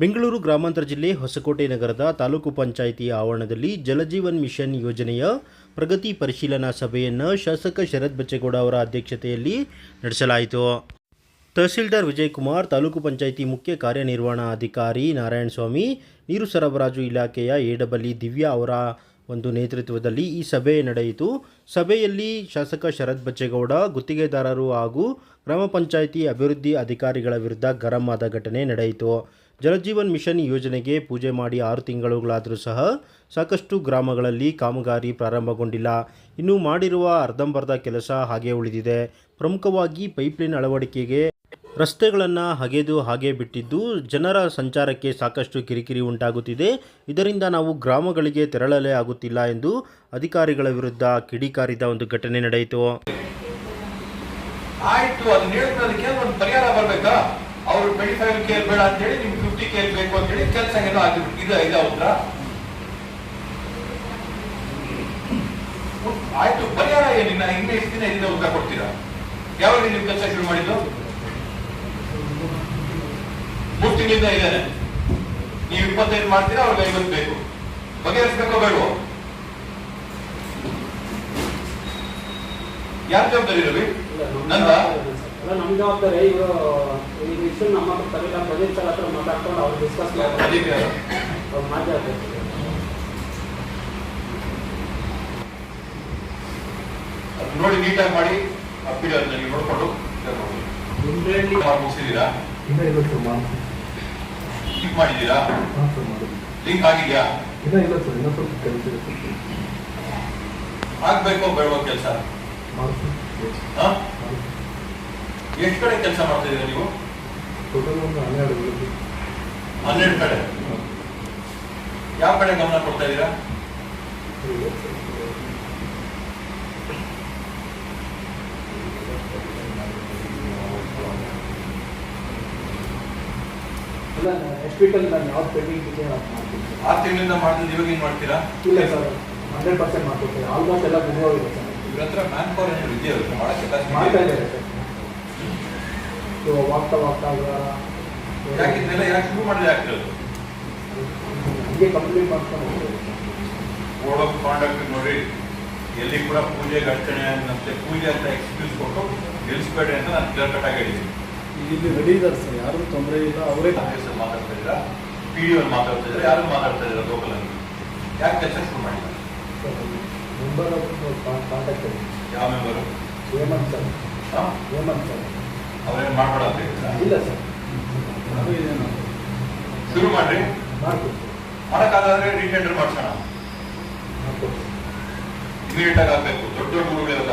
ಬೆಂಗಳೂರು ಗ್ರಾಮಾಂತರ ಜಿಲ್ಲೆ ಹೊಸಕೋಟೆ ನಗರದ ತಾಲೂಕು ಪಂಚಾಯಿತಿ ಆವರಣದಲ್ಲಿ ಜಲಜೀವನ್ ಮಿಷನ್ ಯೋಜನೆಯ ಪ್ರಗತಿ ಪರಿಶೀಲನಾ ಸಭೆಯನ್ನು ಶಾಸಕ ಶರತ್ ಬಚ್ಚೇಗೌಡ ಅವರ ಅಧ್ಯಕ್ಷತೆಯಲ್ಲಿ ನಡೆಸಲಾಯಿತು. ತಹಸೀಲ್ದಾರ್ ವಿಜಯಕುಮಾರ್, ತಾಲೂಕು ಪಂಚಾಯಿತಿ ಮುಖ್ಯ ಕಾರ್ಯನಿರ್ವಹಣಾಧಿಕಾರಿ ನಾರಾಯಣಸ್ವಾಮಿ, ನೀರು ಸರಬರಾಜು ಇಲಾಖೆಯ ಎಡಬಲ್ಲಿ ದಿವ್ಯಾ ಅವರ ಒಂದು ನೇತೃತ್ವದಲ್ಲಿ ಈ ಸಭೆ ನಡೆಯಿತು. ಸಭೆಯಲ್ಲಿ ಶಾಸಕ ಶರತ್ ಬಚ್ಚೇಗೌಡ, ಗುತ್ತಿಗೆದಾರರು ಹಾಗೂ ಗ್ರಾಮ ಪಂಚಾಯಿತಿ ಅಭಿವೃದ್ಧಿ ಅಧಿಕಾರಿಗಳ ವಿರುದ್ಧ ಗರಂ ಆದ ಘಟನೆ ನಡೆಯಿತು. ಜಲಜೀವನ್ ಮಿಷನ್ ಯೋಜನೆಗೆ ಪೂಜೆ ಮಾಡಿ ಆರು ತಿಂಗಳುಗಳಾದರೂ ಸಹ ಸಾಕಷ್ಟು ಗ್ರಾಮಗಳಲ್ಲಿ ಕಾಮಗಾರಿ ಪ್ರಾರಂಭಗೊಂಡಿಲ್ಲ. ಇನ್ನು ಮಾಡಿರುವ ಅರ್ಧಂಬರ್ಧ ಕೆಲಸ ಹಾಗೆ ಉಳಿದಿದೆ. ಪ್ರಮುಖವಾಗಿ ಪೈಪ್ಲೈನ್ ಅಳವಡಿಕೆಗೆ ರಸ್ತೆಗಳನ್ನು ಹಗೆದು ಹಾಗೆ ಬಿಟ್ಟಿದ್ದು ಜನರ ಸಂಚಾರಕ್ಕೆ ಸಾಕಷ್ಟು ಕಿರಿಕಿರಿ ಉಂಟಾಗುತ್ತಿದೆ. ಇದರಿಂದ ನಾವು ಗ್ರಾಮಗಳಿಗೆ ತೆರಳಲೇ ಆಗುತ್ತಿಲ್ಲ ಎಂದು ಅಧಿಕಾರಿಗಳ ವಿರುದ್ಧ ಕಿಡಿಕಾರಿದ ಒಂದು ಘಟನೆ ನಡೆಯಿತು. ಆಯ್ತು ಅದನ್ನ ಹೇಳ್ಕೊಳ್ಳೋದಕ್ಕೆ ಒಂದು ಪರಿಹಾರ ಬರಬೇಕಾ? ಅವರು ಬೆಳೀತಾ ಇರೋ ಕೇರ್ ಬೇಡ ಅಂತ ಹೇಳಿ ನಿಮ್ಗೆ ಕೇರ್ ಬೇಕು ಅಂತ ಹೇಳಿ ಕೆಲಸ ಏನೋ ಆಗಿಬಿಟ್ಟು ಇದು ಇದು ಉತ್ತರ ಆಯ್ತು ಪರಿಹಾರ ಏನಿಲ್ಲ ಇನ್ನೇ ಎಷ್ಟು ದಿನ ಇಲ್ಲಿಂದ ಉತ್ತರ ಕೊಡ್ತೀರಾ? ಯಾವಾಗ ನೀವು ಕೆಲಸ ಶುರು ಮಾಡಿದ್ದು? ಮೂರು ತಿಂಗಳಿಂದ ಇದ್ದಾನೆ. ನೀವು ಇಪ್ಪತ್ತೈದು ಮಾಡ್ತೀರಾ ಅವ್ರಿಗೆ ಐವತ್ತು ಬೇಕು. ಬಗೆಹರಿಸ್ಬೇಕೋ ಬೇಡವೋ? ಯಾರ ಜವಾಬ್ದಾರಿ ರವಿ? ನಂದ? ಅಲ್ಲ ನಮ್ ಜವಾಬ್ದಾರಿ ಇವರು ಈ ವಿಷಯ ನಮ್ಮ ಹತ್ರ ತರಲಿಲ್ಲ ಪ್ರದೀಪ್ ಸರ್ ಹತ್ರ ಮಾತಾಡ್ಕೊಂಡು ಅವ್ರು ಡಿಸ್ಕಸ್? ಅವ್ರು ಮಾತಾಡ್ಬೇಕು ನೋಡಿ ನೀಟಾಗಿ ಮಾಡಿ ಅಪ್ಪಿಡ ನನಗೆ ನೋಡ್ಕೊಂಡು ನಿಮ್ದ್ರಲ್ಲಿ ಮಾಡಿ ಮುಗಿಸಿದೀರಾ ಇನ್ನ ಇಲ್ಲ ಸರ್ ಮಾರ್ಕ್ಸ್ ಲಿಂಕ್ ಹಾಂ ಆಗಿದ್ಯಾ? ಇನ್ನ ಇಲ್ಲ ಸರ್ ಇನ್ನೂ ಸ್ವಲ್ಪ ಕೆಲಸ ಇದೆ ಆಗ್ಬೇಕೋ ಬೇಡವೋ ಕೆಲಸ? ಮಾರ್ಕ್ಸ್ ಎಷ್ಟು ಕಡೆ ಕೆಲಸ ಮಾಡ್ತಾ ಇದೀರಾ ನೀವು? ಟೋಟಲ್ ಒಂದು ಹನ್ನೆರಡು ಹನ್ನೆರಡು ಕಡೆ? ಯಾವ ಕಡೆ ಗಮನ ಕೊಡ್ತಾ ಇದ್ದೀರಾ? ಇಲ್ಲ ಹಾಸ್ಪಿಟಲ್ ನಾನು ಯಾವ ಇದೆ. ಆರು ತಿಂಗಳಿಂದ ಇವಾಗ ಏನು ಮಾಡ್ತೀರಾ? ಇಲ್ಲ ಸರ್ ಹಂಡ್ರೆಡ್ ಪರ್ಸೆಂಟ್ ಆಲ್ಮೋಸ್ಟ್ ಎಲ್ಲ ಮುಗಿದೋಗಿದೆ ಸರ್ ಇವ್ರ ಹತ್ರ ಮ್ಯಾನ್ ಪವರ್ ಏನಾದ್ರು ಇದೆಯಾ? ಬಹಳ ಮಾಡ್ತಾ ಇದ್ದಾರೆ ಸರ್. ವಾಗ್ತಾ ವಾಗ್ತಾ ಯಾಕೆ ಇದನ್ನೆಲ್ಲ ಯಾಕೆ ಶುರು ಮಾಡಿದ್ರೆ ಹಂಗೆ ಕಂಪ್ಲೀಟ್ ಮಾಡ್ಕೊಂಡು ಹೋಗ್ತೀವಿ ಕೋಡ್ ಆಫ್ ಕಾಂಡಕ್ಟ್ ನೋಡಿ ಎಲ್ಲಿ ಕೂಡ ಪೂಜೆ ಅಡಚಣೆ ಮತ್ತೆ ಪೂಜೆ ಅಂತ ಎಕ್ಸ್ಕ್ಯೂಸ್ ಕೊಟ್ಟು ನಿಲ್ಲಿಸ್ಬೇಡಿ ಅಂತ ನಾನು ಕ್ಲಿಯರ್ ಕಟ್ ಆಗಿ ಹೇಳಿದ್ದೀನಿ. ಇಲ್ಲಿ ರೆಡಿ ಇದ್ದಾರೆ ಸರ್ ಯಾರು ತೊಂದರೆ ಇಲ್ಲ ಅವರೇ ಕಾಂಗ್ರೆಸ್ ಅಲ್ಲಿ ಮಾತಾಡ್ತಾ ಇದ್ದೀರಾ? ಪಿ ಡಿ ಅಲ್ಲಿ ಮಾತಾಡ್ತಾ ಇದ್ದಾರೆ? ಯಾರು ಮಾತಾಡ್ತಾ ಇದ್ದಾರೆ ಲೋಕಲ್ ಅಲ್ಲಿ? ಯಾಕೆ ಕೆಲಸ ಶುರು ಮಾಡಿಲ್ಲ? ಕಾಂಟ್ಯಾಕ್ಟ್ ಯಾವ ಮೆಂಬರು ಹೇಮಂತ್ ಸರ್ ಹೇಮಂತ್ ಅವ್ರೇನು? ಇಲ್ಲ ಸರ್. ಅದು ಶುರು ಮಾಡ್ರಿ. ಮಾಡ್ಕೊಡ್ತೀವಿ ಮಾಡೋಕ್ಕಾಗಾದ್ರೆ ರೀಟೆಂಡರ್ ಮಾಡ್ಸೋಣ. ಇಮಿಡಿಯೇಟ್ ಆಗಬೇಕು. ದೊಡ್ಡ ದೊಡ್ಡ ಊರುಗಳಿರೋ